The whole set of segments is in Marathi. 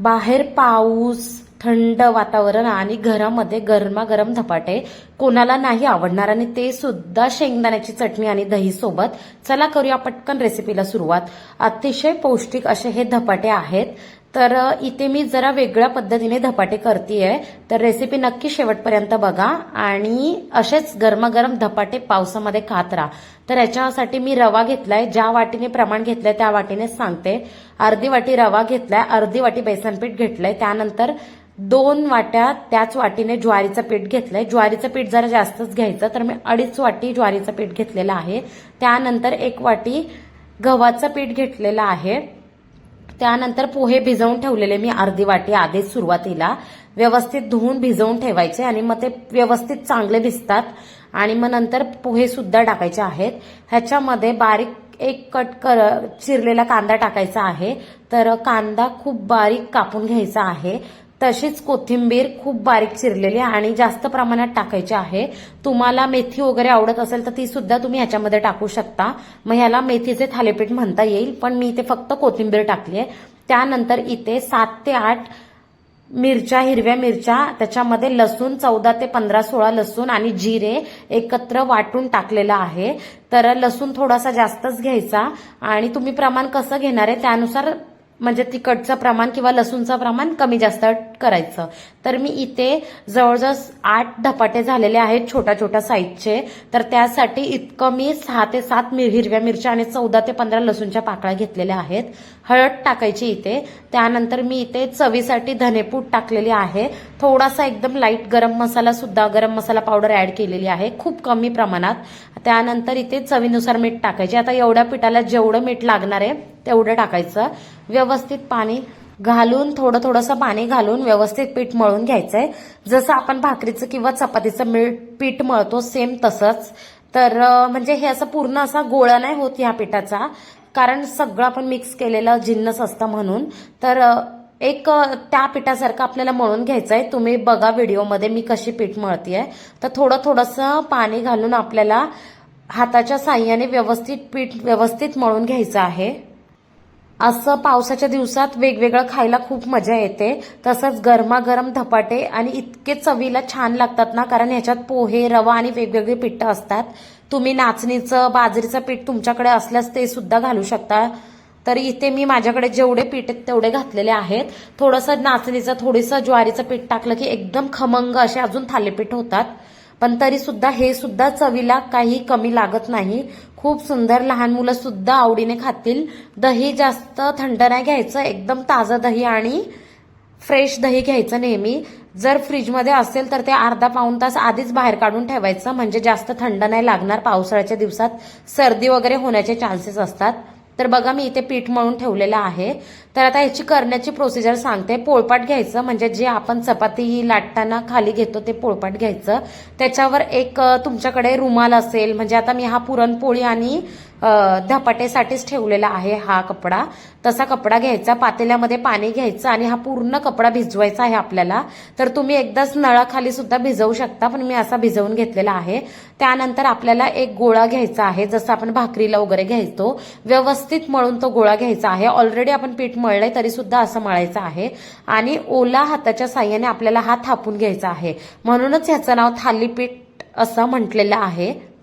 बाहेर पाऊस थंड वातावरण आणि घरामध्ये गरमागरम धपाटे कोणाला नाही आवडणार. आणि ते सुद्धा शेंगदाण्याची चटणी आणि दही सोबत. चला करूया पटकन रेसिपीला सुरुवात. अतिशय पौष्टिक असे हे धपाटे आहेत. तर इथे मी जरा वेगळ्या पद्धतीने धपाटे करतेय. तर रेसिपी नक्की शेवटपर्यंत बघा आणि असेच गरमागरम धपाटे पावसामध्ये खात राहा. तर याच्यासाठी मी रवा घेतलाय ज्या वाटीने प्रमाण घेतलंय त्या वाटीने सांगते. अर्धी वाटी रवा घेतलाय अर्धी वाटी बेसन पीठ घेतलंय त्यानंतर दोन वाट्या त्याच वाटीने ज्वारीचं पीठ घेतलंय. ज्वारीचं पीठ जरा जास्तच घ्यायचं तर मी अडीच वाटी ज्वारीचं पीठ घेतलेलं आहे. त्यानंतर एक वाटी गव्हाचं पीठ घेतलेलं आहे. त्यानंतर पोहे भिजवून ठेवलेले मी अर्धी वाटी आधीच सुरुवातीला. व्यवस्थित धुवून भिजवून ठेवायचे आणि मग ते व्यवस्थित चांगले दिसतात आणि मग नंतर पोहे सुद्धा टाकायचे आहेत. ह्याच्यामध्ये बारीक एक कट कर चिरलेला कांदा टाकायचा आहे. तर कांदा खूप बारीक कापून घ्यायचा आहे. तशीच कोथिंबीर खूप बारीक चिरलेली आणि जास्त प्रमाणात टाकायची आहे. तुम्हाला मेथी वगैरे आवडत असेल तर ती सुद्धा तुम्ही ह्याच्यामध्ये टाकू शकता. मग ह्याला मेथीचे थालीपीठ म्हणता येईल पण मी इथे फक्त कोथिंबीर टाकली आहे. त्यानंतर इथे सात ते आठ मिरच्या हिरव्या मिरच्या त्याच्यामध्ये लसूण चौदा ते पंधरा सोळा लसूण आणि जिरे एकत्र वाटून टाकलेलं आहे. तर लसूण थोडासा जास्तच घ्यायचा आणि तुम्ही प्रमाण कसं घेणार आहे त्यानुसार म्हणजे तिखटचं प्रमाण किंवा लसूणचं प्रमाण कमी जास्त करायचं. तर मी इथे जवळजवळ आठ धपाटे झालेले आहेत छोट्या छोट्या साईजचे. तर त्यासाठी इतकं मी सहा ते सात हिरव्या मिरच्या आणि चौदा ते पंधरा लसूणच्या पाकळ्या घेतलेल्या आहेत. हळद टाकायची इथे. त्यानंतर मी इथे चवीसाठी धनेपूट टाकलेली आहे. थोडासा एकदम लाइट गरम मसाला सुद्धा गरम मसाला पावडर ऍड केलेली आहे. खूप कमी प्रमाणात. त्यानंतर इथे चवीनुसार मीठ टाकायचे. आता एवढ्या पिठाला जेवढं मीठ लागणार आहे तेवढं टाकायचं. व्यवस्थित पाणी घालून थोडं थोडंसं पाणी घालून व्यवस्थित पीठ मळून घ्यायचंय. जसं आपण भाकरीचं किंवा चपातीचं मीठ पीठ मळतो सेम तसंच. तर म्हणजे हे असं पूर्ण असा गोळा नाही होत ह्या पिठाचा कारण सगळं आपण मिक्स केलेलं जिन्नस असतं म्हणून. तर एक त्या पिठासारखं आपल्याला मळून घ्यायचं आहे तुम्ही बघा व्हिडिओमध्ये मी कशी पीठ मळतीये. तर थोडं थोडंसं पाणी घालून आपल्याला हाताच्या साह्याने व्यवस्थित पीठ व्यवस्थित मळून घ्यायचं आहे. असं पावसाच्या दिवसात वेगवेगळं खायला खूप मजा येते. तसंच गरमागरम धपाटे आणि इतके चवीला छान लागतात ना कारण ह्याच्यात पोहे रवा आणि वेगवेगळी पिठं असतात. तुम्ही नाचणीचं बाजरीचं पीठ तुमच्याकडे असल्यास ते सुद्धा घालू शकता. तर इथे मी माझ्याकडे जेवढे पीठ आहेत तेवढे घातलेले आहेत. थोडंसं नाचणीचं थोडंसं ज्वारीचं पीठ टाकलं की एकदम खमंग असे अजून थालीपीठ होतात. पण तरी सुद्धा हे सुद्धा चवीला काही कमी लागत नाही. खूप सुंदर लहान मुलं सुद्धा आवडीने खातील. दही जास्त थंड नाही घ्यायचं एकदम ताजं दही आणि फ्रेश दही घ्यायचं नेहमी. जर फ्रीजमध्ये असेल तर ते अर्धा पाऊण तास आधीच बाहेर काढून ठेवायचं म्हणजे जास्त थंड नाही लागणार पावसाळ्याच्या दिवसात. सर्दी वगैरे होण्याचे चान्सेस असतात. तर बघा मी इथे पीठ मळून ठेवलेलं आहे. तर आता याची करण्याची प्रोसिजर सांगते. पोळपाट घ्यायचं म्हणजे जे आपण चपाती लाटताना खाली घेतो ते पोळपाट घ्यायचं. त्याच्यावर एक तुमच्याकडे रुमाल असेल म्हणजे आता मी हा पुरणपोळी आणि धपाटेसाठीच ठेवलेला आहे हा कपडा. तसा कपडा घ्यायचा पातेल्यामध्ये पाणी घ्यायचं आणि हा पूर्ण कपडा भिजवायचा आहे आपल्याला. तर तुम्ही एकदाच नळाखाली सुद्धा भिजवू शकता पण मी असा भिजवून घेतलेला आहे. त्यानंतर आपल्याला एक गोळा घ्यायचा आहे जसं आपण भाकरीला वगैरे घ्यायचो. व्यवस्थित मळून तो गोळा घ्यायचा आहे. ऑलरेडी आपण पीठ मळलंय तरी सुद्धा असं मळायचं आहे. आणि ओला हाताच्या साह्याने आपल्याला हा थापून घ्यायचा आहे. म्हणूनच ह्याचं नाव थालीपीठ असं म्हटलेलं आहे.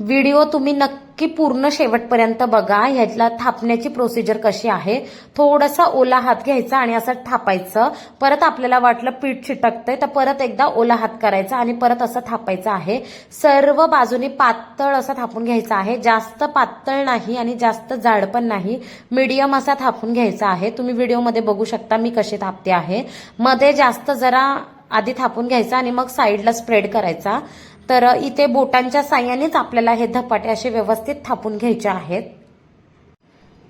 व्हिडिओ तुम्ही नक्की पूर्ण शेवटपर्यंत बघा. ह्यातला थापण्याची प्रोसिजर कशी आहे? थोडासा ओला हात घ्यायचा आणि असं थापायचं. परत आपल्याला वाटलं पीठ चिटकतंय तर परत एकदा ओला हात करायचा आणि परत असं थापायचं आहे. सर्व बाजूनी पातळ असं थापून घ्यायचं आहे. जास्त पातळ नाही आणि जास्त जाड पण नाही. मीडियम असा थापून घ्यायचा आहे. तुम्ही व्हिडिओमध्ये बघू शकता मी कशी थापते आहे. मध्ये जास्त जरा आधी थापून घ्यायचा आणि मग साईडला स्प्रेड करायचा. तर इथे बोटांच्या साह्यानेच आपल्याला हे धपाटे असे व्यवस्थित थापून घ्यायचे आहेत.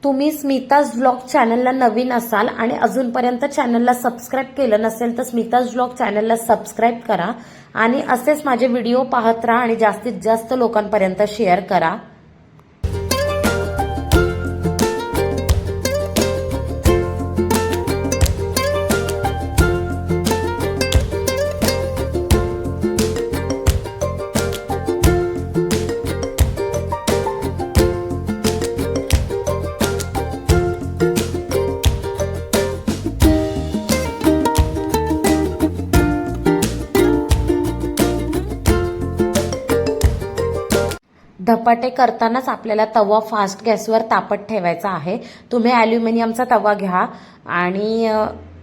तुम्ही स्मिताज ब्लॉग चॅनलला नवीन असाल आणि अजूनपर्यंत चॅनलला सबस्क्राईब केलं नसेल तर स्मिताज ब्लॉग चॅनलला सबस्क्राईब करा आणि असेच माझे व्हिडिओ पाहत राहा आणि जास्तीत जास्त लोकांपर्यंत शेअर करा. धपाटे करतानाच आपल्याला तवा फास्ट गॅसवर तापत ठेवायचा आहे. तुम्ही ॲल्युमिनियमचा तवा घ्या आणि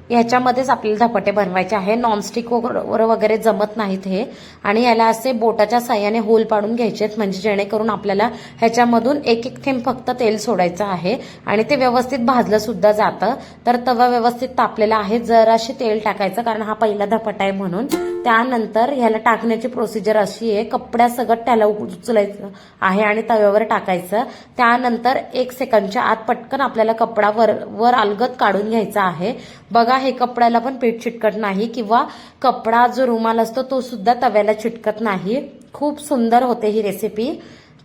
ह्याच्यामध्येच आपल्याला धपाटे बनवायचे आहे. नॉनस्टिक वर वगैरे जमत नाहीत हे. आणि याला असे बोटाच्या साह्याने होल पाडून घ्यायचेत म्हणजे जेणेकरून आपल्याला ह्याच्यामधून एक एक थेंब फक्त तेल सोडायचं आहे आणि ते व्यवस्थित भाजलं सुद्धा जातं. तर तवा व्यवस्थित तापलेला आहे. जराशी तेल टाकायचं कारण हा पहिला धपाटा आहे म्हणून. त्यानंतर ह्याला टाकण्याची प्रोसिजर अशी आहे कपड्यासकट त्याला उचलायचं आहे आणि तव्यावर टाकायचं. त्यानंतर एक सेकंडच्या आत पटकन आपल्याला कपडा वर वर अलगत काढून घ्यायचा आहे. बघा हे कपड्याला पण पीठ चिटकत नाही किंवा कपडा जो रुमाल असतो तो सुद्धा तव्याला चिटकत नाही. खूप सुंदर होते ही रेसिपी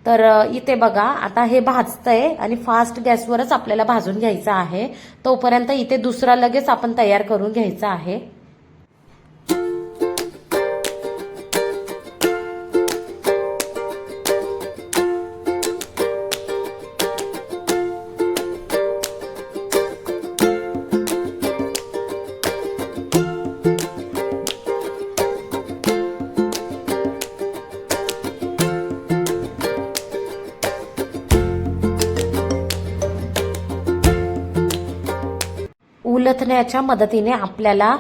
तर इथे बघा आता हे भाजतंय आणि फास्ट गॅसवरच आपल्याला भाजून घ्यायचं आहे. तोपर्यंत इथे दुसरा लगेच आपण तयार करून घ्यायचा आहे. उलथण्याच्या मदतीने आपल्याला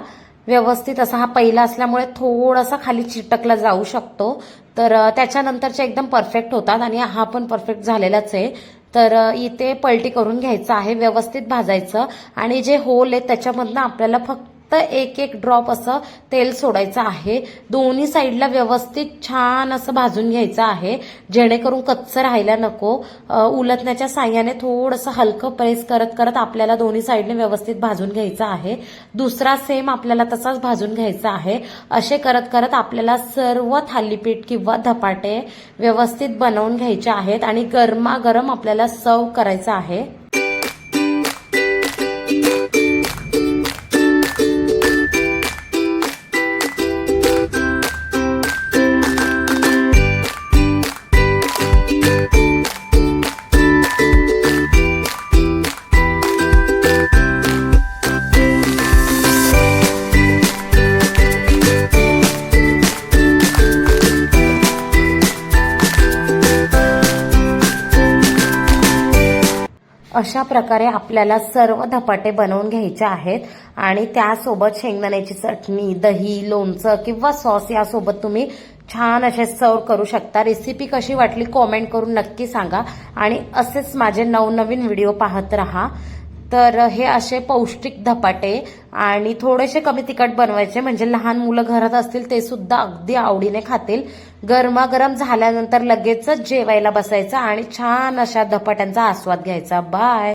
व्यवस्थित असा हा पहिला असल्यामुळे थोडासा खाली चिटकला जाऊ शकतो. तर त्याच्यानंतरचे त्याच्यानंतरच्या एकदम परफेक्ट होतात आणि हा पण परफेक्ट झालेलाच आहे. तर इथे पलटी करून घ्यायचं आहे व्यवस्थित भाजायचं. आणि जे होल आहे त्याच्यामधनं आपल्याला फक्त एक एक ड्रॉप असं तेल सोडायचं आहे. दोन्ही साईडला व्यवस्थित छान असं भाजून घ्यायचं आहे. जेणेकरून कच्चं राहायला नको. उलटण्याच्या साह्याने थोडंसं हलकं प्रेस करत करत आपल्याला दोन्ही साईडने व्यवस्थित भाजून घ्यायचं आहे. दुसरा सेम आपल्याला तसाच भाजून घ्यायचा आहे. असे करत करत आपल्याला सर्व थालीपीठ किंवा धपाटे व्यवस्थित बनवून घ्यायचे आहेत आणि गरमागरम आपल्याला सर्व करायचं आहे. अशा प्रकारे आपल्याला सर्व धपाटे बनवून घ्यायचे आहेत. आणि त्यासोबत शेंगदाण्याची चटणी दही लोणचं किंवा सॉस यासोबत तुम्ही छान असे सर्व करू शकता. रेसिपी कशी वाटली कॉमेंट करून नक्की सांगा. आणि असेच माझे नवनवीन व्हिडिओ पाहत राहा. तर हे असे पौष्टिक धपाटे आणि थोडेसे कमी तिखट बनवायचे म्हणजे लहान मुलं घरात असतील ते सुद्धा अगदी आवडीने खातील. गरमागरम झाल्यानंतर लगेचच जेवायला बसायचं आणि छान अशा धपाट्यांचा आस्वाद घ्यायचा. बाय!